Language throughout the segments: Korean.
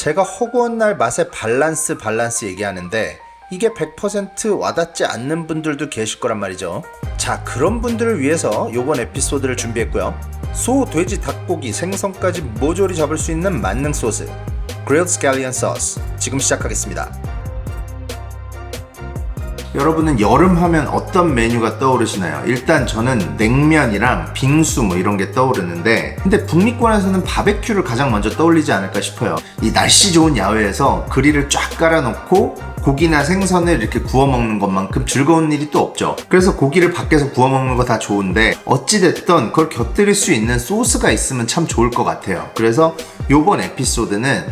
제가 허구한 날 맛의 밸런스 밸런스 얘기하는데 이게 100% 와닿지 않는 분들도 계실 거란 말이죠. 자, 그런 분들을 위해서 요번 에피소드를 준비했고요. 소, 돼지, 닭고기, 생선까지 모조리 잡을 수 있는 만능 소스. Grilled Scallion Sauce. 지금 시작하겠습니다. 여러분은 여름 하면 어떤 메뉴가 떠오르시나요? 일단 저는 냉면이랑 빙수 뭐 이런 게 떠오르는데 근데 북미권에서는 바베큐를 가장 먼저 떠올리지 않을까 싶어요. 이 날씨 좋은 야외에서 그릴을 쫙 깔아놓고 고기나 생선을 이렇게 구워 먹는 것만큼 즐거운 일이 또 없죠. 그래서 고기를 밖에서 구워 먹는 거 다 좋은데 어찌됐든 그걸 곁들일 수 있는 소스가 있으면 참 좋을 것 같아요. 그래서 요번 에피소드는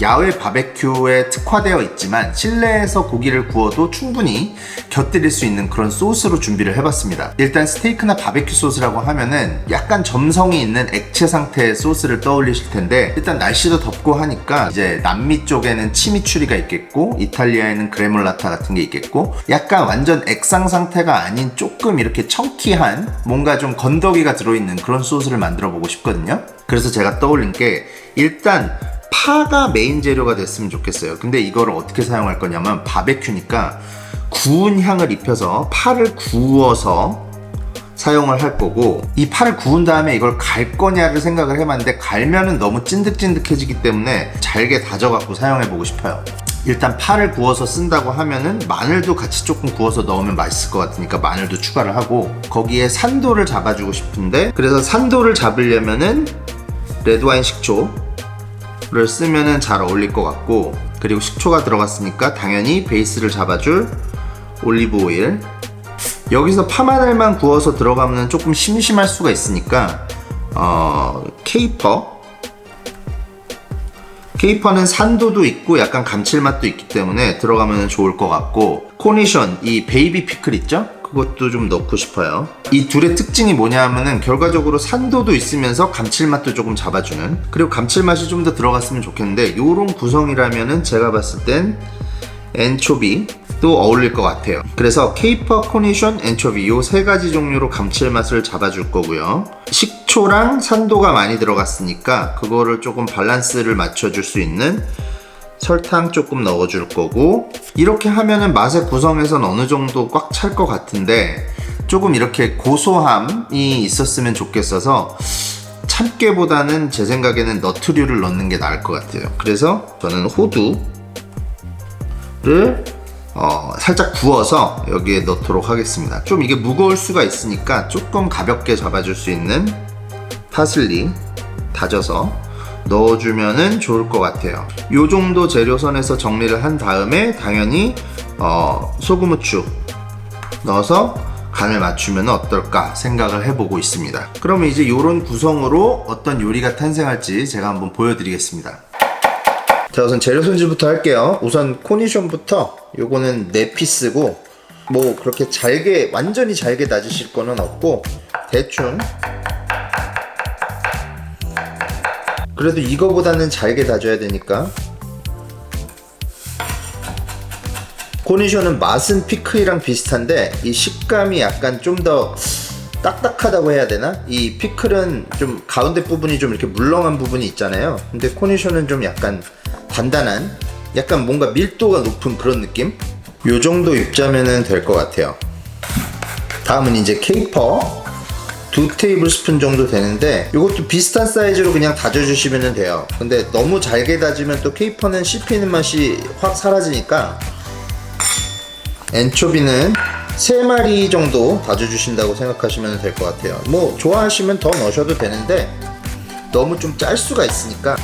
야외 바베큐에 특화되어 있지만 실내에서 고기를 구워도 충분히 곁들일 수 있는 그런 소스로 준비를 해봤습니다. 일단 스테이크나 바베큐 소스라고 하면은 약간 점성이 있는 액체 상태의 소스를 떠올리실 텐데 일단 날씨도 덥고 하니까 이제 남미 쪽에는 치미추리가 있겠고 이탈리아에는 그레몰라타 같은 게 있겠고 약간 완전 액상 상태가 아닌 조금 이렇게 청키한 뭔가 좀 건더기가 들어있는 그런 소스를 만들어 보고 싶거든요. 그래서 제가 떠올린 게 일단 파가 메인 재료가 됐으면 좋겠어요. 근데 이거를 어떻게 사용할 거냐면 바베큐니까 구운 향을 입혀서 파를 구워서 사용을 할 거고 이 파를 구운 다음에 이걸 갈 거냐를 생각을 해봤는데 갈면은 너무 찐득찐득해지기 때문에 잘게 다져갖고 사용해 보고 싶어요. 일단 파를 구워서 쓴다고 하면은 마늘도 같이 조금 구워서 넣으면 맛있을 것 같으니까 마늘도 추가를 하고 거기에 산도를 잡아주고 싶은데 그래서 산도를 잡으려면은 레드와인 식초 를 쓰면은 잘 어울릴 것 같고 그리고 식초가 들어갔으니까 당연히 베이스를 잡아줄 올리브 오일 여기서 파마늘만 구워서 들어가면 조금 심심할 수가 있으니까 어 케이퍼 케이퍼는 산도도 있고 약간 감칠맛도 있기 때문에 들어가면 좋을 것 같고 코니션 이 베이비 피클 있죠? 그것도 좀 넣고 싶어요. 이 둘의 특징이 뭐냐 하면은 결과적으로 산도도 있으면서 감칠맛도 조금 잡아주는 그리고 감칠맛이 좀 더 들어갔으면 좋겠는데 요런 구성이라면은 제가 봤을 땐 엔초비도 어울릴 것 같아요. 그래서 케이퍼, 코니션, 엔초비 요세 가지 종류로 감칠맛을 잡아줄 거고요. 식초랑 산도가 많이 들어갔으니까 그거를 조금 밸런스를 맞춰줄 수 있는 설탕 조금 넣어줄 거고 이렇게 하면은 맛의 구성에선 어느 정도 꽉 찰 것 같은데 조금 이렇게 고소함이 있었으면 좋겠어서 참깨보다는 제 생각에는 너트류를 넣는 게 나을 것 같아요. 그래서 저는 호두를 어, 살짝 구워서 여기에 넣도록 하겠습니다. 좀 이게 무거울 수가 있으니까 조금 가볍게 잡아줄 수 있는 파슬리 다져서 넣어주면은 좋을 것 같아요. 요 정도 재료선에서 정리를 한 다음에 당연히 어, 소금 후추 넣어서 간을 맞추면 어떨까 생각을 해보고 있습니다. 그러면 이제 이런 구성으로 어떤 요리가 탄생할지 제가 한번 보여드리겠습니다. 자 우선 재료 손질부터 할게요. 우선 코니션부터 요거는 4피스고 뭐 그렇게 잘게 완전히 잘게 다지실 거는 없고 대충 그래도 이거보다는 잘게 다져야 되니까 코니션은 맛은 피클이랑 비슷한데 이 식감이 약간 좀 더 딱딱하다고 해야 되나? 이 피클은 좀 가운데 부분이 좀 이렇게 물렁한 부분이 있잖아요. 근데 코니션은 좀 약간 단단한, 약간 뭔가 밀도가 높은 그런 느낌? 요 정도 입자면은 될 것 같아요. 다음은 이제 케이퍼 두 테이블 스푼 정도 되는데 이것도 비슷한 사이즈로 그냥 다져주시면 돼요. 근데 너무 잘게 다지면 또 케이퍼는 씹히는 맛이 확 사라지니까 엔초비는 3마리 정도 다져주신다고 생각하시면 될 것 같아요. 뭐 좋아하시면 더 넣으셔도 되는데 너무 좀 짤 수가 있으니까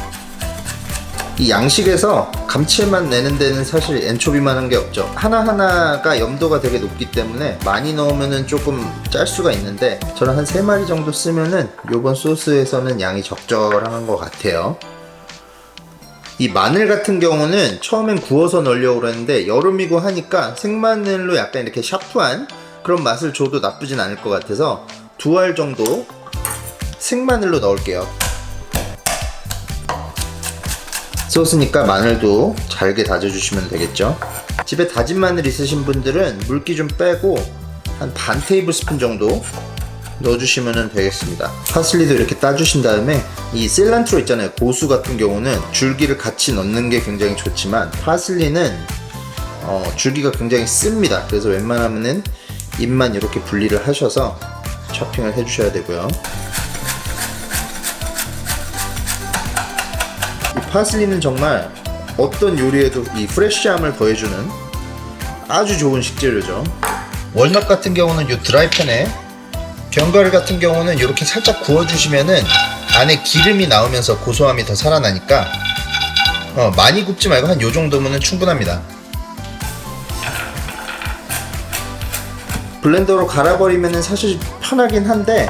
이 양식에서 감칠맛 내는 데는 사실 엔초비만 한 게 없죠. 하나하나가 염도가 되게 높기 때문에 많이 넣으면은 조금 짤 수가 있는데 저는 한 3마리 정도 쓰면은 요번 소스에서는 양이 적절한 것 같아요. 이 마늘 같은 경우는 처음엔 구워서 넣으려고 그랬는데 여름이고 하니까 생마늘로 약간 이렇게 샤프한 그런 맛을 줘도 나쁘진 않을 것 같아서 두 알 정도 생마늘로 넣을게요. 소스니까 마늘도 잘게 다져주시면 되겠죠. 집에 다진 마늘 있으신 분들은 물기 좀 빼고 한 반 테이블 스푼 정도 넣어주시면 되겠습니다. 파슬리도 이렇게 따주신 다음에 이 셀란트로 있잖아요. 고수 같은 경우는 줄기를 같이 넣는 게 굉장히 좋지만 파슬리는 어, 줄기가 굉장히 씁니다. 그래서 웬만하면은 잎만 이렇게 분리를 하셔서 chopping을 해주셔야 되고요. 파슬리는 정말 어떤 요리에도 이 프레쉬함을 더해주는 아주 좋은 식재료죠. 월넛 같은 경우는 이 드라이팬에 견과류 같은 경우는 이렇게 살짝 구워주시면은 안에 기름이 나오면서 고소함이 더 살아나니까 어, 많이 굽지 말고 한 요 정도면 충분합니다. 블렌더로 갈아버리면 사실 편하긴 한데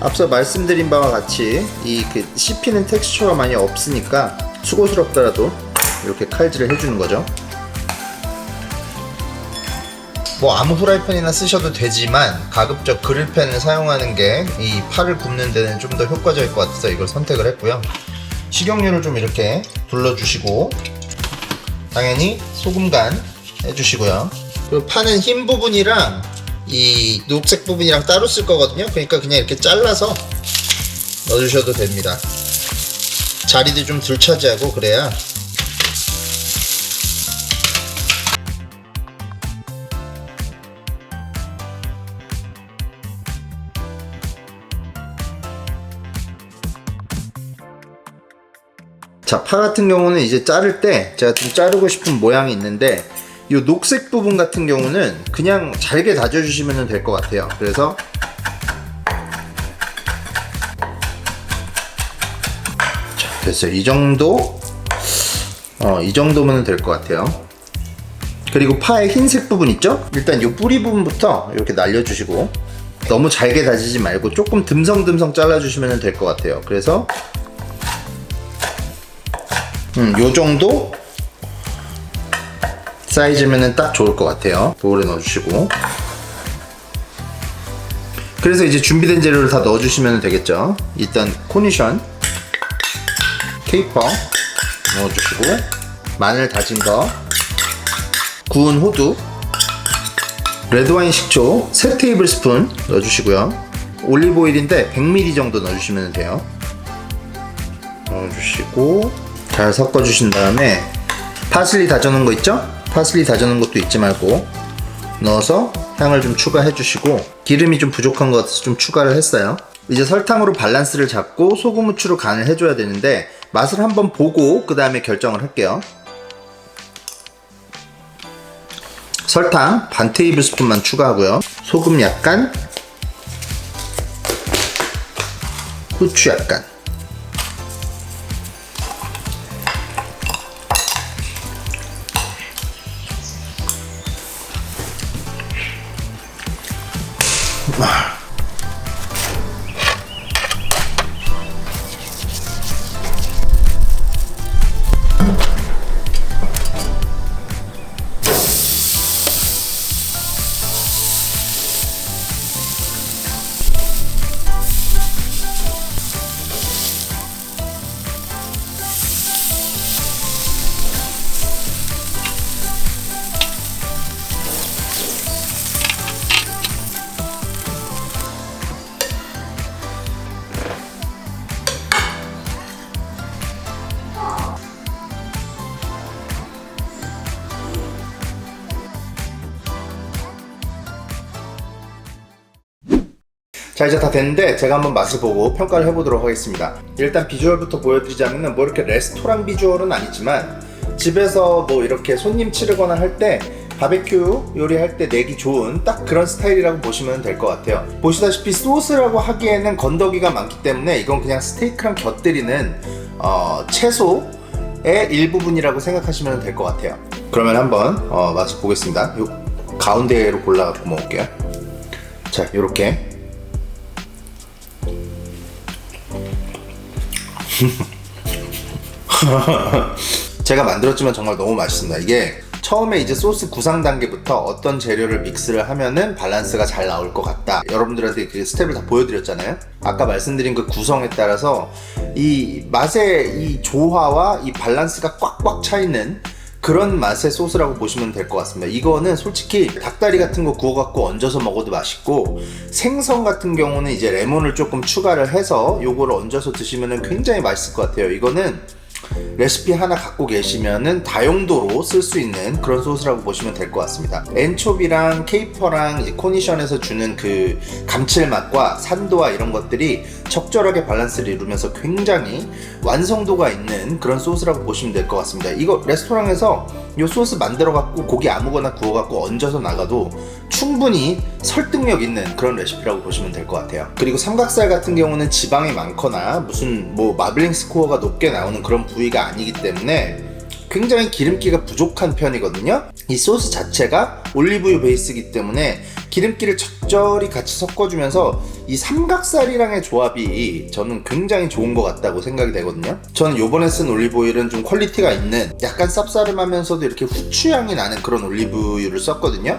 앞서 말씀드린 바와 같이 이 그 씹히는 텍스처가 많이 없으니까 수고스럽더라도 이렇게 칼질을 해주는 거죠. 뭐 아무 후라이팬이나 쓰셔도 되지만 가급적 그릴팬을 사용하는 게이 팔을 굽는 데는 좀 더 효과적일 것 같아서 이걸 선택을 했고요. 식용유를 좀 이렇게 둘러주시고 당연히 소금 간 해주시고요. 그리고 파는 흰 부분이랑 이 녹색 부분이랑 따로 쓸 거거든요. 그러니까 그냥 이렇게 잘라서 넣어주셔도 됩니다. 자리도 좀 덜 차지하고 그래야 자, 파 같은 경우는 이제 자를 때 제가 좀 자르고 싶은 모양이 있는데 이 녹색 부분 같은 경우는 그냥 잘게 다져주시면 될 것 같아요. 그래서 자, 됐어요. 이 정도 어, 이 정도면 될 것 같아요. 그리고 파의 흰색 부분 있죠? 일단 이 뿌리 부분부터 이렇게 날려주시고 너무 잘게 다지지 말고 조금 듬성듬성 잘라주시면 될 것 같아요. 그래서 음, 요 정도 사이즈면은 딱 좋을 것 같아요. 보울에 넣어주시고. 그래서 이제 준비된 재료를 다 넣어주시면 되겠죠. 일단 코니션, 케이퍼 넣어주시고, 마늘 다진 거, 구운 호두, 레드와인 식초 3테이블스푼 넣어주시고요. 올리브오일인데 100ml 정도 넣어주시면 돼요. 넣어주시고, 잘 섞어주신 다음에 파슬리 다져놓은 거 있죠? 파슬리 다져놓은 것도 잊지 말고 넣어서 향을 좀 추가해 주시고 기름이 좀 부족한 것 같아서 좀 추가를 했어요. 이제 설탕으로 밸런스를 잡고 소금 후추로 간을 해줘야 되는데 맛을 한번 보고 그 다음에 결정을 할게요. 설탕 반 테이블 스푼만 추가하고요. 소금 약간 후추 약간 자 이제 다 됐는데 제가 한번 맛을 보고 평가를 해보도록 하겠습니다. 일단 비주얼부터 보여드리자면 뭐 이렇게 레스토랑 비주얼은 아니지만 집에서 뭐 이렇게 손님 치르거나 할 때 바베큐 요리할 때 내기 좋은 딱 그런 스타일이라고 보시면 될 것 같아요. 보시다시피 소스라고 하기에는 건더기가 많기 때문에 이건 그냥 스테이크랑 곁들이는 어, 채소의 일부분이라고 생각하시면 될 것 같아요. 그러면 한번 어, 맛을 보겠습니다. 요 가운데로 골라갖고 먹을게요. 자 요렇게 제가 만들었지만 정말 너무 맛있습니다. 이게 처음에 이제 소스 구상 단계부터 어떤 재료를 믹스를 하면은 밸런스가 잘 나올 것 같다. 여러분들한테 그 스텝을 다 보여드렸잖아요. 아까 말씀드린 그 구성에 따라서 이 맛의 이 조화와 이 밸런스가 꽉꽉 차 있는 그런 맛의 소스라고 보시면 될 것 같습니다. 이거는 솔직히 닭다리 같은 거 구워갖고 얹어서 먹어도 맛있고 생선 같은 경우는 이제 레몬을 조금 추가를 해서 요거를 얹어서 드시면 굉장히 맛있을 것 같아요. 이거는 레시피 하나 갖고 계시면은 다용도로 쓸 수 있는 그런 소스라고 보시면 될 것 같습니다. 엔초비랑 케이퍼랑 코니션에서 주는 그 감칠맛과 산도와 이런 것들이 적절하게 밸런스를 이루면서 굉장히 완성도가 있는 그런 소스라고 보시면 될 것 같습니다. 이거 레스토랑에서 이 소스 만들어 갖고 고기 아무거나 구워 갖고 얹어서 나가도 충분히 설득력 있는 그런 레시피라고 보시면 될 것 같아요. 그리고 삼각살 같은 경우는 지방이 많거나 무슨 뭐 마블링 스코어가 높게 나오는 그런 부위가 아니기 때문에 굉장히 기름기가 부족한 편이거든요. 이 소스 자체가 올리브유 베이스이기 때문에 기름기를 적절히 같이 섞어주면서 이 삼각살이랑의 조합이 저는 굉장히 좋은 것 같다고 생각이 되거든요. 저는 요번에 쓴 올리브오일은 좀 퀄리티가 있는 약간 쌉싸름하면서도 이렇게 후추향이 나는 그런 올리브유를 썼거든요.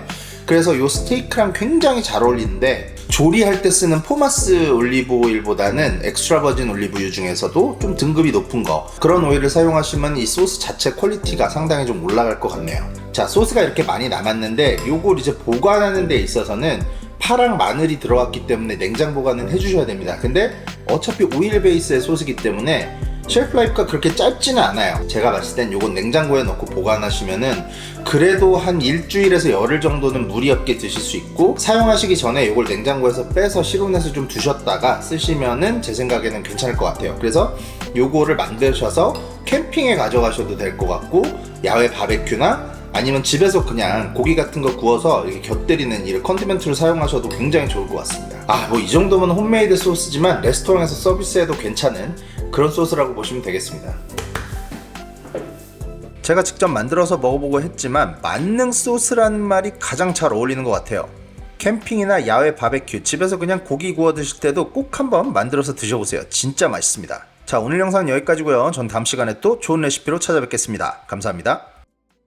그래서 요 스테이크랑 굉장히 잘 어울리는데 조리할 때 쓰는 포마스 올리브 오일보다는 엑스트라 버진 올리브 유 중에서도 좀 등급이 높은 거 그런 오일을 사용하시면 이 소스 자체 퀄리티가 상당히 좀 올라갈 것 같네요. 자 소스가 이렇게 많이 남았는데 요걸 이제 보관하는 데 있어서는 파랑 마늘이 들어갔기 때문에 냉장 보관은 해주셔야 됩니다. 근데 어차피 오일 베이스의 소스이기 때문에 쉘프 라이프가 그렇게 짧지는 않아요. 제가 봤을 땐 요건 냉장고에 넣고 보관하시면은 그래도 한 일주일에서 열흘 정도는 무리 없게 드실 수 있고 사용하시기 전에 요걸 냉장고에서 빼서 실온에서 좀 두셨다가 쓰시면은 제 생각에는 괜찮을 것 같아요. 그래서 요거를 만드셔서 캠핑에 가져가셔도 될 것 같고 야외 바베큐나 아니면 집에서 그냥 고기 같은 거 구워서 이렇게 곁들이는 이 컨디멘트를 사용하셔도 굉장히 좋을 것 같습니다. 아, 뭐 이 정도면 홈메이드 소스지만 레스토랑에서 서비스해도 괜찮은 그런 소스라고 보시면 되겠습니다. 제가 직접 만들어서 먹어보고 했지만 만능 소스라는 말이 가장 잘 어울리는 것 같아요. 캠핑이나 야외 바베큐, 집에서 그냥 고기 구워 드실 때도 꼭 한번 만들어서 드셔보세요. 진짜 맛있습니다. 자, 오늘 영상은 여기까지고요. 전 다음 시간에 또 좋은 레시피로 찾아뵙겠습니다. 감사합니다.